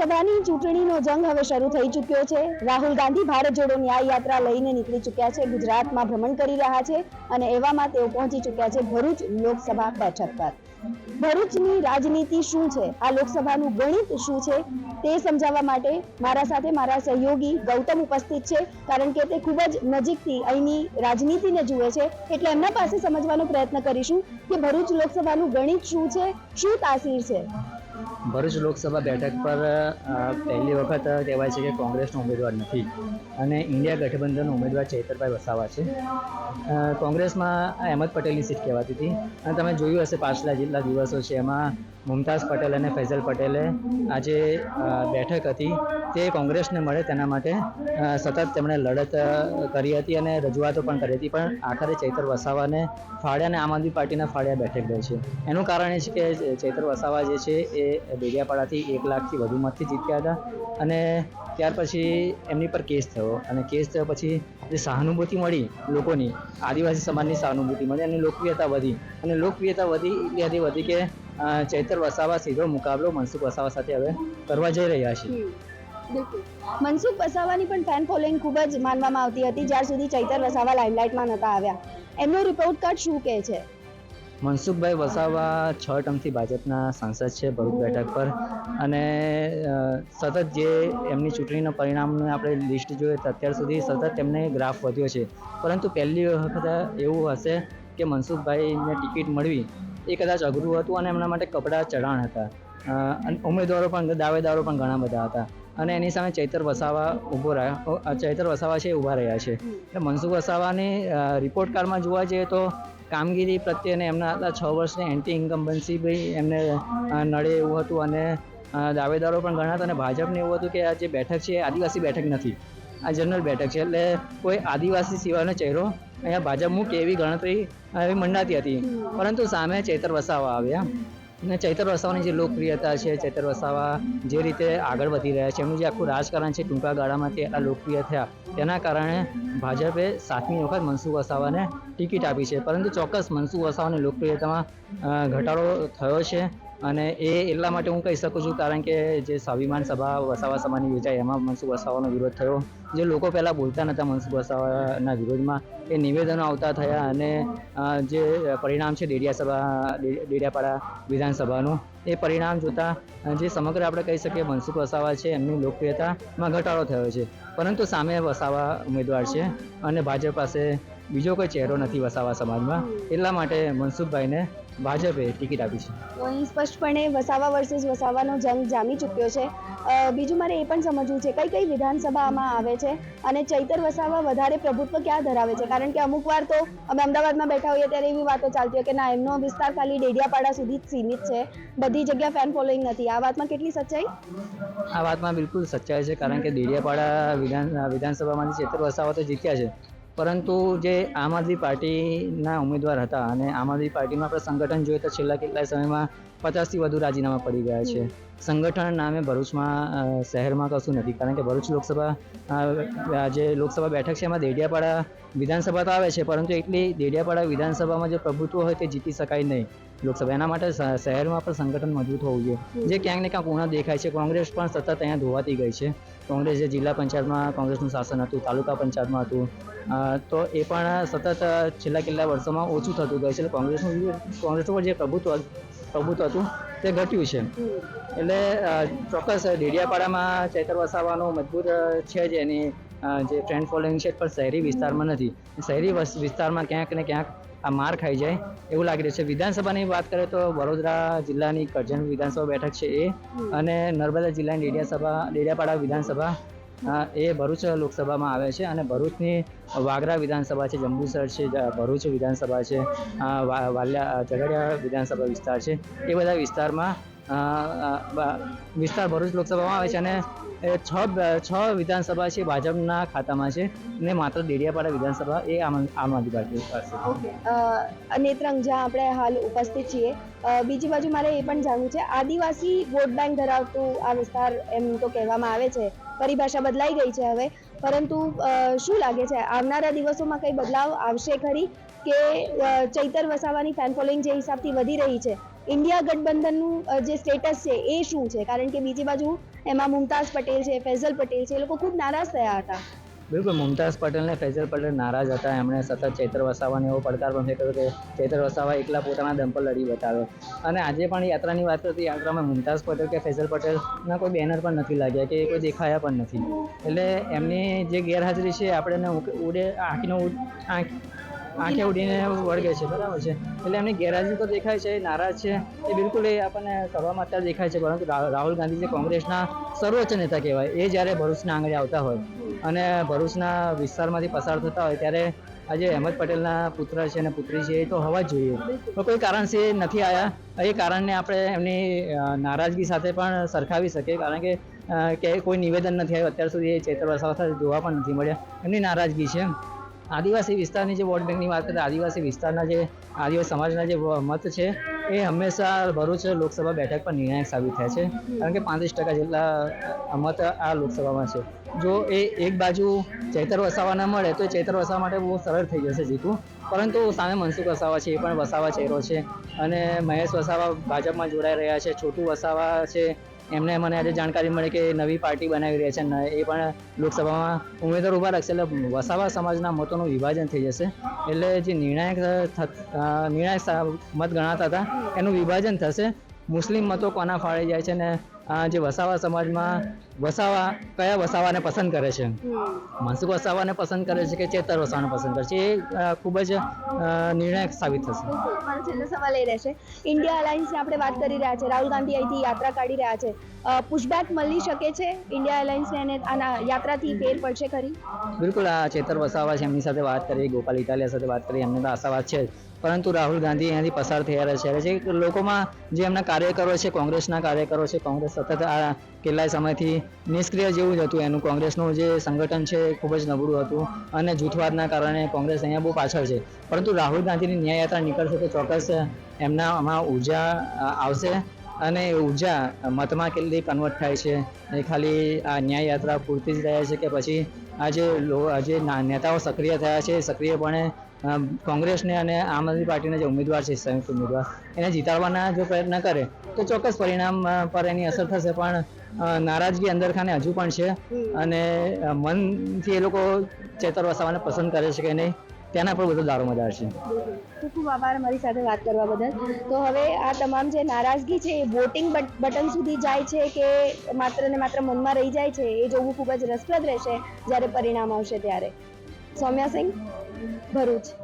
લોકસભાની ચૂંટણીનો જંગ હવે શરૂ થઈ ચૂક્યો છે. રાહુલ ગાંધી ભારત જોડો ન્યાય યાત્રા લઈને નીકળી ચૂક્યા છે. ગુજરાતમાં ભ્રમણ કરી રહ્યા છે અને એવામાં તેઓ પહોંચી ચૂક્યા છે ભરૂચ લોકસભા બેઠક પર. ભરૂચની રાજનીતિ શું છે? આ લોકસભાનું ગણિત શું છે? તે સમજાવવા માટે મારા સાથે મારા સહયોગી ગૌતમ ઉપસ્થિત છે, કારણ કે તે ખૂબ જ નજીકથી અહીંની રાજનીતિને જુએ છે. એટલે એમના પાસે સમજવાનો પ્રયત્ન કરીશું કે ભરૂચ લોકસભાનું ગણિત શું છે? શું તાસીર છે? ભરૂચ લોકસભા બેઠક પર પહેલી વખત કહેવાય છે કે કોંગ્રેસનો ઉમેદવાર નથી અને ઇન્ડિયા ગઠબંધનનો ઉમેદવાર ચૈતરભાઈ વસાવા છે. કોંગ્રેસમાં અહેમદ પટેલની સીટ કહેવાતી હતી. અને તમે જોયું હશે, પાછલા જેટલા દિવસો છે એમાં મુમતાઝ પટેલ અને ફૈઝલ પટેલે આજે બેઠક હતી. તે કોંગ્રેસને મળે તેના માટે સતત તેમણે લડત કરી હતી અને રજૂઆતો પણ કરી હતી. પણ આખરે ચૈતર વસાવાને ફાળ્યા અને આમ આદમી પાર્ટીના ફાળ્યા બેઠક ગઈ છે. એનું કારણ એ છે કે ચૈતર વસાવા જે છે એ બેડિયાપાડાથી એક લાખથી વધુ મતથી જીત્યા હતા અને ત્યાર પછી એમની પર કેસ થયો અને કેસ થયો પછી જે સહાનુભૂતિ મળી લોકોની, આદિવાસી સમાજની સહાનુભૂતિ મળી અને લોકપ્રિયતા વધી અને લોકપ્રિયતા વધી એટલી વધી કે ચૈતર વસાવા સીધો મુકાબલો મનસુખ વસાવા સાથે હવે કરવા જઈ રહ્યા છે. બિલકુલ. મનસુખ વસાવાની પણ ફેન ફોલોઈંગ ખૂબ જ માનવામાં આવતી હતી. જ્યાર સુધી ચૈતર વસાવા લાઇમલાઇટમાં નતા આવ્યા. એમનો રિપોર્ટ કાર્ડ શું કહે છે? મનસુખભાઈ વસાવા છ ટર્મથી ભાજપના સાંસદ છે ભરૂચ બેઠક પર. અને સતત જે એમની ચૂંટણીના પરિણામનું આપણે લિસ્ટ જોઈએ તો અત્યાર સુધી સતત એમને ગ્રાફ વધ્યો છે. પરંતુ પહેલી વખત એવું હશે કે મનસુખભાઈને ટિકિટ મળવી એ કદાચ અઘરું હતું અને એમના માટે કપડાં ચઢાણ હતા. અને ઉમેદવારો પણ દાવેદારો પણ ઘણા બધા હતા. અને એની સામે ચૈતર વસાવા ઊભો રહ્યા ચૈતર વસાવા છે એ ઊભા રહ્યા છે. એટલે મનસુખ વસાવાની રિપોર્ટ કાર્ડમાં જોવા જઈએ તો કામગીરી પ્રત્યે અને એમના હતા છ વર્ષની એન્ટી ઇન્કમ્બન્સી બી એમને નડે એવું હતું અને દાવેદારો પણ ઘણા હતા અને ભાજપને એવું હતું કે આ જે બેઠક છે એ આદિવાસી બેઠક નથી. આ જનરલ બેઠક છે. એટલે કોઈ આદિવાસી સિવાયનો ચહેરો અહીંયા ભાજપ મૂકે એવી ગણતરી એવી મંડાતી હતી. પરંતુ સામે ચૈતર વસાવા આવ્યા. અને ચૈતર વસાવાની જે લોકપ્રિયતા છે, ચૈતર વસાવા જે રીતે આગળ વધી રહ્યા છે એમનું જે આખું રાજકારણ છે, ટૂંકા ગાળામાં તે એટલા લોકપ્રિય થયા. તેના કારણે ભાજપે સાતમી વખત મનસુખ વસાવાને ટિકિટ આપી છે. પરંતુ ચોક્કસ મનસુખ વસાવાની લોકપ્રિયતામાં ઘટાડો થયો છે. અને એ એટલા માટે હું કહી શકું છું, કારણ કે જે સ્વાભિમાન સભા, વસાવા સભાની યોજાઈ, એમાં મનસુખ વસાવાનો વિરોધ થયો. જે લોકો પહેલાં બોલતા નહોતા મનસુખ વસાવાના વિરોધમાં, એ નિવેદનો આવતા થયા અને જે પરિણામ છે ડેડિયા સભા ડેડિયાપાડા વિધાનસભાનું, એ પરિણામ જોતાં જે સમગ્ર આપણે કહી શકીએ મનસુખ વસાવા છે, એમની લોકપ્રિયતામાં ઘટાડો થયો છે. પરંતુ સામે વસાવા ઉમેદવાર છે અને ભાજપ પાસે બીજો કોઈ ચહેરો નથી વસાવા સમાજમાં. એટલા માટે મનસુખભાઈને ભાજપે ટિકિટ આપી છે. અહીં સ્પષ્ટપણે વસાવા વર્સિસ વસાવાનો જંગ જામી ચૂક્યો છે. બીજું મારે એ પણ સમજવું છે કઈ કઈ વિધાનસભામાં આવે છે અને ચૈતર વસાવા વધારે પ્રભુત્વ ક્યાં ધરાવે છે? કારણ કે અમુક વાર તો અમે અમદાવાદમાં બેઠા હોઈએ ત્યારે એવી વાતો ચાલતી હોય કે ના એમનો વિસ્તાર ખાલી ડેડિયાપાડા સુધી જ સીમિત છે. બધી જગ્યા ફેન ફોલોઈંગ નથી. આ વાતમાં કેટલી સચ્ચાઈ? આ વાતમાં બિલકુલ સચ્ચાઈ છે કારણ કે દેડિયાપાડા વિધાન વિધાનસભામાંથી ચેતર વસાવા તો જીત્યા છે. પરંતુ જે આમ આદમી પાર્ટીના ઉમેદવાર હતા અને આમ આદમી પાર્ટીનું આપણે સંગઠન જોઈએ તો છેલ્લા કેટલાય સમયમાં પચાસથી વધુ રાજીનામા પડી ગયા છે. સંગઠન નામે ભરૂચમાં શહેરમાં કશું નથી. કારણ કે ભરૂચ લોકસભા જે લોકસભા બેઠક છે, એમાં દેડિયાપાડા વિધાનસભા તો આવે છે, પરંતુ એટલી દેડિયાપાડા વિધાનસભામાં જે પ્રભુત્વ હોય તે જીતી શકાય નહીં. લોકસભા, એના માટે શહેરમાં પણ સંગઠન મજબૂત હોવું જોઈએ. જે ક્યાંક ને ક્યાંક ઉણા દેખાય છે. કોંગ્રેસ પણ સતત અહીંયા ધોવાતી ગઈ છે. કોંગ્રેસ જે જિલ્લા પંચાયતમાં કોંગ્રેસનું શાસન હતું, તાલુકા પંચાયતમાં હતું તો એ પણ સતત છેલ્લા કેટલા વર્ષોમાં ઓછું થતું ગયું છે. કોંગ્રેસનું કોંગ્રેસ ઉપર જે પ્રભુત્વ પ્રભુત્વ હતું, તે ઘટ્યું છે. એટલે ચોક્કસ ડેડિયાપાડામાં ચૈતર વસાવાનું મજબૂત છે જ એની જે ફ્રેન્ડ ફોલોઈંગ છે, પણ શહેરી વિસ્તારમાં નથી. શહેરી વસ- વિસ્તારમાં ક્યાંક ને ક્યાંક આ માર ખાઈ જાય એવું લાગી રહ્યું છે. વિધાનસભાની વાત કરીએ તો વડોદરા જિલ્લાની કરજણ વિધાનસભા બેઠક છે એ અને નર્મદા જિલ્લાની ડેડિયાસભા ડેડિયાપાડા વિધાનસભા એ ભરૂચ લોકસભામાં આવે છે અને ભરૂચની વાગરા વિધાનસભા છે જંબુસર છે ભરૂચ વિધાનસભા છે વાલિયા ઝઘડિયા વિધાનસભા વિસ્તાર છે. એ બધા વિસ્તારમાં વિસ્તાર ભરૂચ લોકસભામાં આવે છે અને છ છ વિધાનસભા છે ભાજપના ખાતામાં છે ને માત્ર ડેડિયાપાડા વિધાનસભા એ આમ આમ આદમી પાર્ટી પાસે નેત્રંગ જ્યાં આપણે હાલ ઉપસ્થિત છીએ બીજી બાજુ મારે એ પણ જાણવું છે, આદિવાસી વોટ બેંક ધરાવતું આ વિસ્તાર એમ તો કહેવામાં આવે છે, પરિભાષા બદલાઈ ગઈ છે હવે, પરંતુ શું લાગે છે, આવનારા દિવસોમાં કઈ બદલાવ આવશે ખરી કે ચૈતર વસાવાની ફેન ફોલોઈંગ જે હિસાબથી વધી રહી છે? ઇન્ડિયા ગઠબંધનનું જે સ્ટેટસ છે એ શું છે? કારણ કે બીજી બાજુ એમાં મુમતાઝ પટેલ છે, ફૈઝલ પટેલ છે, એ લોકો ખૂબ નારાજ થયા હતા. બિલકુલ, મુમતાઝ પટેલ ને ફૈઝલ પટેલ નારાજ હતા. એમણે સતત ચૈત્ર વસાવાને એવો પડકાર પણ ફેંક્યો કે ચૈત્ર વસાવા એકલા પોતાના દમ પર લડી બતાવ્યો. અને આજે પણ યાત્રાની વાત કરતી યાત્રામાં મુમતાઝ પટેલ કે ફૈઝલ પટેલના કોઈ બેનર પણ નથી લાગ્યા કે કોઈ દેખાયા પણ નથી. એટલે એમની જે ગેરહાજરી છે, આપણે ઉડે, આંખીનો આંખ આંખે ઉડીને વળગે છે, બરાબર છે. એટલે એમની ગેરહાજરી તો દેખાય છે, નારાજ છે. એ બિલકુલ એ આપણને સભામાં અત્યારે દેખાય છે, પરંતુ રાહુલ ગાંધી જે કોંગ્રેસના સર્વોચ્ચ નેતા કહેવાય, એ જ્યારે ભરૂચના આંગણે આવતા હોય અને ભરૂચના વિસ્તારમાંથી પસાર થતા હોય, ત્યારે આજે અહેમદ પટેલના પુત્ર છે અને પુત્રી છે એ તો હોવા જ જોઈએ. પણ કોઈ કારણથી નથી આવ્યા એ કારણને આપણે એમની નારાજગી સાથે પણ સરખાવી શકીએ, કારણ કે ક્યાંય કોઈ નિવેદન નથી આવ્યું. અત્યાર સુધી એ ચૈત્ર વસાવા સાથે જોવા પણ નથી મળ્યા. એમની નારાજગી છે આદિવાસી વિસ્તારની જે વોટ બેંકની વાત કરીએ, આદિવાસી વિસ્તારના જે આદિવાસી સમાજના જે મત છે, એ હંમેશા ભરૂચ લોકસભા બેઠક પર નિર્ણાયક સાબિત થાય છે. કારણ કે પાંત્રીસ ટકા જેટલા મત આ લોકસભામાં છે. જો એ એક બાજુ ચૈતર વસાવા ન મળે, તો ચૈતર વસાવા માટે બહુ સરળ થઈ જશે જીતવું. પરંતુ સામે મનસુખ વસાવા છે, એ પણ વસાવા ચહેરો છે. અને મહેશ વસાવા ભાજપમાં જોડાઈ રહ્યા છે, છોટુ વસાવા છે એમને મને આજે જાણકારી મળી કે નવી પાર્ટી બનાવી રહ્યા છે એ પણ લોકસભામાં ઉમેદવાર ઊભા રાખશે. એટલે વસાવા સમાજના મતોનું વિભાજન થઈ જશે. એટલે જે નિર્ણાયક નિર્ણાયક મત ગણાતા હતા, એનું વિભાજન થશે. મુસ્લિમ મતો કોના ફાળે જાય છે ને જે વસાવા સમાજમાં વસાવા કયા વસાવાને પસંદ કરે છે? મનસુખ વસાવાને પસંદ કરે છે કે ચેતર વસાવાને પસંદ કરે છે? એ ખૂબ જ નિર્ણાયક સાબિત થશે. મારો છેલ્લો સવાલ એ રહેશે. ઇન્ડિયા અલાયન્સની આપણે વાત કરી રહ્યા છે. રાહુલ ગાંધી અહીંથી યાત્રા કાઢી રહ્યા છે. પુશબેક મળી શકે છે ઇન્ડિયા અલાયન્સને એને આના યાત્રાથી ફેર પડશે ખરી? બિલકુલ આ ચેતર વસાવા છે એમની સાથે વાત કરી ગોપાલ ઇટાલિયા સાથે વાત કરી એમને તો આશાવાદ છે. પરંતુ રાહુલ ગાંધી અહીંયાથી પસાર થયા રહે છે. લોકોમાં જે એમના કાર્યકરો છે, કોંગ્રેસના કાર્યકરો છે, કોંગ્રેસ સતત આ કેટલાય સમયથી નિષ્ક્રિય જેવું જ હતું. એનું કોંગ્રેસનું જે સંગઠન છે એ ખૂબ જ નબળું હતું અને જૂથવાદના કારણે કોંગ્રેસ અહીંયા બહુ પાછળ છે. પરંતુ રાહુલ ગાંધીની ન્યાય યાત્રા નીકળશે તો ચોક્કસ એમના આમાં ઊર્જા આવશે અને ઊર્જા મતમાં કેટલી કન્વર્ટ થાય છે એ ખાલી આ ન્યાય યાત્રા પૂરતી જ રહે છે કે પછી આ જે લો- આ જે ના- નેતાઓ સક્રિય થયા છે સક્રિયપણે કોંગ્રેસને અને આમ આદમી પાર્ટીના જે ઉમેદવાર છે, સંયુક્ત ઉમેદવાર, એને જીતાડવાના જો પ્રયત્ન કરે, તો ચોક્કસ પરિણામ પર એની અસર થશે. પણ નારાજગી અંદર ખાને હજુ પણ છે અને મનથી એ લોકો ચેતર વસાવાને પસંદ કરે છે કે નહીં, તેના પર બધો દારોમદાર છે. ખૂબ ખૂબ આભાર મારી સાથે વાત કરવા બદલ. તો હવે આ તમામ જે નારાજગી છે, એ વોટિંગ બટન સુધી જાય છે કે માત્ર ને માત્ર મનમાં રહી જાય છે, એ જોવું ખૂબ જ રસપ્રદ રહેશે જ્યારે પરિણામ આવશે ત્યારે. સૌમ્યા સિંહ. ભરૂચ.